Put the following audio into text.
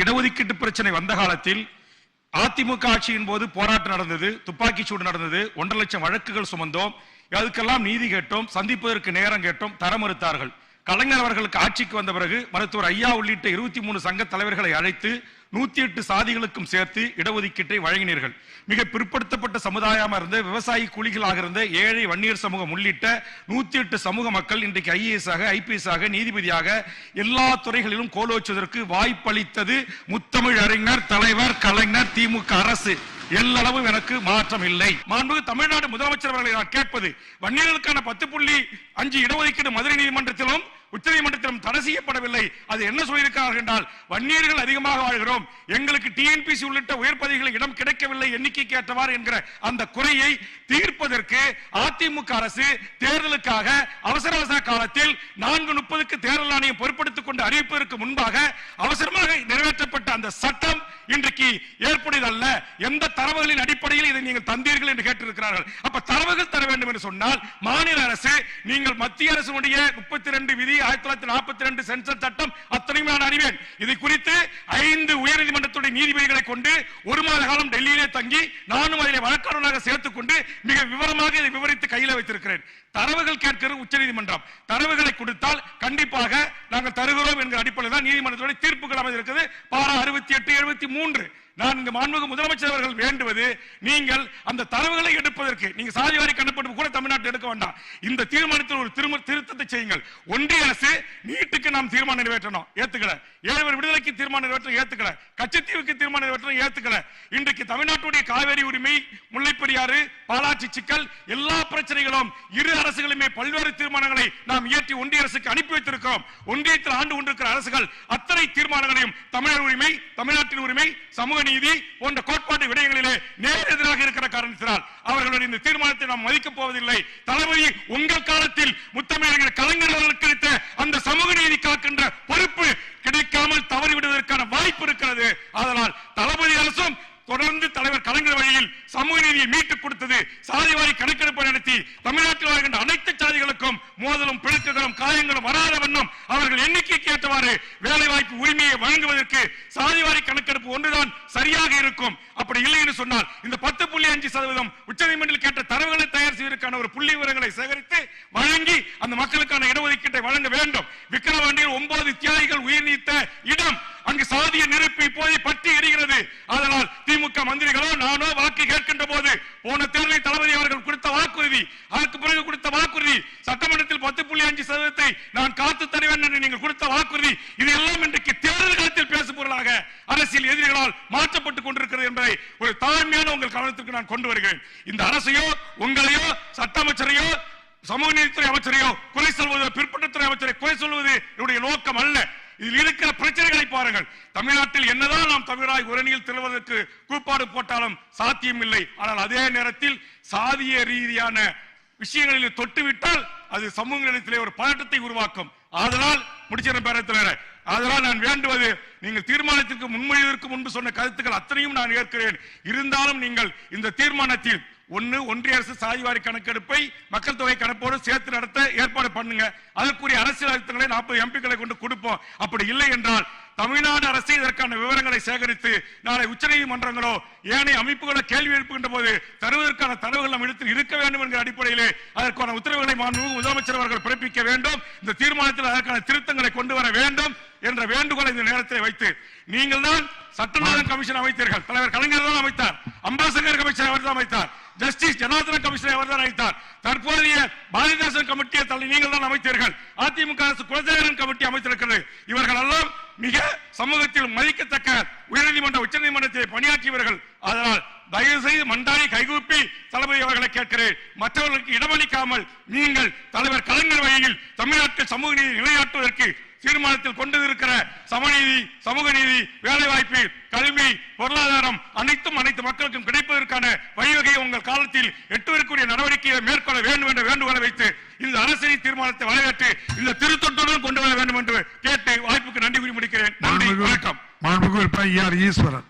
இடஒதுக்கீட்டு பிரச்சனை வந்த காலத்தில் அதிமுக ஆட்சியின் போது போராட்டம் நடந்தது துப்பாக்கி சூடு நடந்தது ஒன்றரை லட்சம் வழக்குகள் சுமந்தோம். அதுக்கெல்லாம் நீதி கேட்டோம் சந்திப்பதற்கு நேரம் கேட்டோம் தர மறுத்தார்கள். கலைஞர் அவர்களுக்கு ஆட்சிக்கு வந்த பிறகு மருத்துவர் ஐயா உள்ளிட்ட இருபத்தி மூணு சங்க தலைவர்களை அழைத்து நூத்தி எட்டு சாதிகளுக்கும் சேர்த்து இடஒதுக்கீட்டை வழங்கினீர்கள். மிக பிற்படுத்தப்பட்ட சமுதாயமாக இருந்த விவசாயி கூலிகளாக இருந்த ஏழை வன்னியர் சமூகம் உள்ளிட்ட நூத்தி எட்டு சமூக மக்கள் இன்றைக்கு ஐஏஎஸ் ஆக ஐபிஎஸ் ஆக நீதிபதியாக எல்லா துறைகளிலும் கோலோச்சுவதற்கு வாய்ப்பளித்தது முத்தமிழ் அறிஞர் தலைவர் கலைஞர் திமுக அரசு. எல்லளவும் எனக்கு மாற்றம் இல்லை மாண்புக்கு தமிழ்நாடு முதலமைச்சர் அவர்களை நான் கேட்பது வன்னியர்களுக்கான பத்து புள்ளி அஞ்சு இடஒதுக்கீடு மதுரை நீதிமன்றத்திலும் உச்ச நீதிமன்றத்திலும் தடை செய்யப்படவில்லை. அது என்ன சொல்லியிருக்கிறார்கள் என்றால் வன்னியர்கள் அதிகமாக வாழ்கிறோம். எங்களுக்கு டிஎன்பிசி உள்ளிட்ட உயர்பதவிகளில் இடம் கிடைக்கவில்லை எண்ணிக்கைக்கு ஏற்றவாறு என்கிற அந்த குறையை தீர்ப்பதற்கு அதிமுக அரசு தேர்தலுக்காக அவசர அவசர காலத்தில் நான்கு முப்பதுக்கு தேர்தல் ஆணையம் பொறுப்படுத்திக் கொண்டு அறிவிப்பதற்கு முன்பாக அவசரமாக நிறைவேற்றப்பட்ட அந்த சட்டம் இன்றைக்கு ஏற்புடையதல்ல. எந்த தரவுகளின் அடிப்படையில் இதை நீங்கள் தந்தீர்கள் என்று கேட்டிருக்கிறார்கள். அப்ப தரவுகள் தர வேண்டும் என்று சொன்னால் மாநில அரசு நீங்கள் மத்திய அரசுடைய முப்பத்தி ரெண்டு விதி ஆயிரத்தி தொள்ளாயிரத்தி நாற்பத்தி ரெண்டு சென்சர் சட்டம் அத்தனையும் நான் அறிவேன். குறித்து ஐந்து உயர்நீதிமன்றத்துடைய நீதிபதிகளை கொண்டு ஒரு மாத காலம் டெல்லியிலே தங்கி நானும் அதிலே வழக்காளராக சேர்த்துக் கொண்டு மிக விவரமாக இதை விவரித்து கையில் வைத்திருக்கிறேன். தரவுகள் கேட்கிறது உச்சநீதிமன்றம். தரவுகளை கொடுத்தால் கண்டிப்பாக நாங்கள் தருகிறோம் என்கிற அடிப்படையில் தான் நீதிமன்றத்துடைய தீர்ப்புகள் அமைந்திருக்கிறது. பாரா அறுபத்தி எட்டு எழுபத்தி மூன்று. நான் இங்கு மாண்புமிகு முதலமைச்சர் அவர்கள் வேண்டுவது நீங்கள் அந்த தரவுகளை எடுப்பதற்கு. நீங்க சாதி வாரி கணக்கெடுப்பு கூட தமிழ்நாட்டில் எடுக்க வேண்டாம். இந்த தீர்மானத்தில் ஒரு திரும்ப திருத்தத்தை செய்யுங்கள். ஒன்றிய அரசு நீட்டுக்கு நாம் தீர்மானம் நிறைவேற்றணும். ஏத்துக்கல. ஏழைவர் விடுதலைக்கு தீர்மானம் நிறைவேற்ற ஏத்துக்கல. கச்சத்தீவுக்கு தீர்மானம் நிறைவேற்ற ஏத்துக்கல. இன்றைக்கு தமிழ்நாட்டுடைய காவேரி உரிமை முல்லைப்பெரியாறு பாலாட்சி சிக்கல் எல்லா பிரச்சனைகளும் இரு அரசுகளுமே பல்வேறு தீர்மானங்களை நாம் இயற்றி ஒன்றிய அரசுக்கு அனுப்பி வைத்திருக்கிறோம். ஒன்றியத்தில் ஆண்டு கொண்டிருக்கிற அரசுகள் அத்தனை தீர்மானங்களையும் தமிழர் உரிமை தமிழ்நாட்டின் உரிமை சமூக நீதி போன்ற கோட்பாட்டு விடயங்களிலே நேர் எதிராக இருக்கிற காரணத்தினால் அவர்களுடைய இந்த தீர்மானத்தை நாம் மதிக்கப் போவதில்லை. தளபதி உங்கள் காலத்தில் முத்தமிழர்கள் கலைஞர்களுக்கு அவர்களுக்கு அந்த சமூக நீதி காக்கின்ற பொறுப்பு கிடைக்காமல் தவறிவிடுவதற்கான வாய்ப்பு இருக்கிறது. அதனால் தளபதி அரசும் தொடர்ந்து தலைவர் கலைஞர் வழியில் சமூக நீதியை மீட்டுக் கொடுத்தது சாதிவாரி கணக்கெடுப்பு நடத்தி தமிழ்நாட்டில் வாழ்கின்ற அனைத்து சாதிகளுக்கும் மோதலும் பிழுக்குகளும் காயங்களும் வராத வண்ணம் அவர்கள் எண்ணிக்கைக்கு ஏற்றவாறு வேலை வாய்ப்பு உரிமையை வழங்குவதற்கு சாதிவாரி கணக்கெடுப்பு ஒன்றுதான் சரியாக இருக்கும். அப்படி இல்லை என்று சொன்னால் இந்த பத்து புள்ளி அஞ்சு சதவீதம் உச்சநீதிமன்றம் கேட்ட தரவுகளை தயார் செய்வதற்கான ஒரு புள்ளி விவரங்களை சேகரித்து வழங்கி அந்த மக்களுக்கான இடஒதுக்கீட்டை வழங்க வேண்டும். விக்கிரவாண்டியில் ஒன்பது தியாகிகள் உயிர் நீத்த இடம். அங்கு சாதிய நெருப்பு இப்போதே பற்றி எரிகிறது. அதனால் திமுக மந்திரிகளோ நானோ வாக்கு கேட்கின்ற போது போன தேர்தலை தளபதி அவர்கள் கொடுத்த வாக்குறுதி அதற்கு பிறகு கொடுத்த வாக்குறுதி சட்டமன்றத்தில் பத்து புள்ளி அஞ்சு சதவீதத்தை நான் காத்து தருவேன் என்று நீங்கள் கொடுத்த வாக்குறுதி இது எல்லாம் இன்றைக்கு தேர்தல் காலத்தில் பேசுபொருளாக அரசியல் எதிரிகளால் மாற்றப்பட்டுக் கொண்டிருக்கிறது என்பதை ஒரு தாழ்மையான உங்கள் கவனத்திற்கு நான் கொண்டு வருகிறேன். இந்த அரசையோ உங்களையோ சட்ட அமைச்சரையோ சமூக நீதித்துறை அமைச்சரையோ குறை சொல்வது பிற்பட்டத்துறை அமைச்சரை குறை சொல்வது என்னுடைய நோக்கம் அல்ல. இதில் இருக்கிற பிரச்சனைகளை பாருங்கள். தமிழ்நாட்டில் என்னதான் நாம் தமிழாய் உரணியில் திருவதற்கு கூப்பாடு போட்டாலும் சாத்தியம் இல்லை ஆனால் அதே நேரத்தில் சாதிய ரீதியான விஷயங்களில் தொட்டுவிட்டால் அது சமூக நிலையத்திலே ஒரு பதட்டத்தை உருவாக்கும். அதனால் முடிச்சிடும் பேரத்தில் அதனால் நான் வேண்டுவது நீங்கள் தீர்மானத்திற்கு முன்மொழிவதற்கு முன்பு சொன்ன கருத்துக்கள் அத்தனையும் நான் ஏற்கிறேன். இருந்தாலும் நீங்கள் இந்த தீர்மானத்தில் ஒன்னு ஒன்றிய அரசு சாதிவாரி கணக்கெடுப்பை மக்கள் தொகை கணப்போடு சேர்த்து நடத்த ஏற்பாடு பண்ணுங்க. அதற்குரிய அரசியல் அழுத்தங்களை நாற்பது எம்பிக்களை கொண்டு கொடுப்போம். அப்படி இல்லை என்றால் தமிழ்நாடு அரசு இதற்கான விவரங்களை சேகரித்து நாளை உச்சநீதிமன்றங்களோ ஏனைய அமைப்புகளோ கேள்வி எழுப்புகின்ற போது தருவதற்கான தரவுகள் நம் இடத்தில் இருக்க வேண்டும் என்கிற அடிப்படையிலே அதற்கான உத்தரவுகளை மாண்புமிகு முதலமைச்சர் அவர்கள் பிறப்பிக்க வேண்டும். இந்த தீர்மானத்தில் அதற்கான திருத்தங்களை கொண்டு வர வேண்டும் என்ற வேண்டுகோளை இந்த நேரத்தில் வைத்து நீங்கள் தான் சட்டநாதன் கமிஷன் அமைத்தீர்கள். தலைவர் கலைஞர் தான் அமைத்தார். அம்பாசகர் கமிஷன் அவர் தான் அமைத்தார். ஜஸ்டிஸ் ஜனார்தன கமிஷனை அவர் தான் அமைத்தார் தற்போதைய பாரதிதாசன் கமிட்டியை தள்ளி நீங்கள் தான் அமைத்தீர்கள். அதிமுக அரசு குலதேவன் கமிட்டி அமைத்திருக்கிறது. இவர்கள் எல்லாம் மிக சமூகத்தில் மதிக்கத்தக்க உயர்நீதிமன்ற உச்சநீதிமன்றத்தில் பணியாற்றியவர்கள். அதனால் தயவு செய்து மண்டாரி கைகூப்பி தளபதி அவர்களை கேட்கிறேன். மற்றவர்களுக்கு இடமளிக்காமல் நீங்கள் தலைவர் கலைஞர் வழியில் தமிழ்நாட்டில் சமூக நீதி நிலைநாட்டுவதற்கு தீர்மானத்தில் கொண்டு இருக்கிற சமநீதி சமூக நீதி வேலைவாய்ப்பு கல்வி பொருளாதாரம் அனைத்தும் அனைத்து மக்களுக்கும் கிடைப்பதற்கான வழிவகையை உங்கள் காலத்தில் எட்டுவதற்குரிய நடவடிக்கையை மேற்கொள்ள வேண்டும் என்ற வேண்டுகோளை வைத்து இந்த அரசியல் தீர்மானத்தை வரவேற்று இந்த திருத்தொற்றுடன் கொண்டு வர வேண்டும் என்று ஈஆர் ஈஸ்வரன்.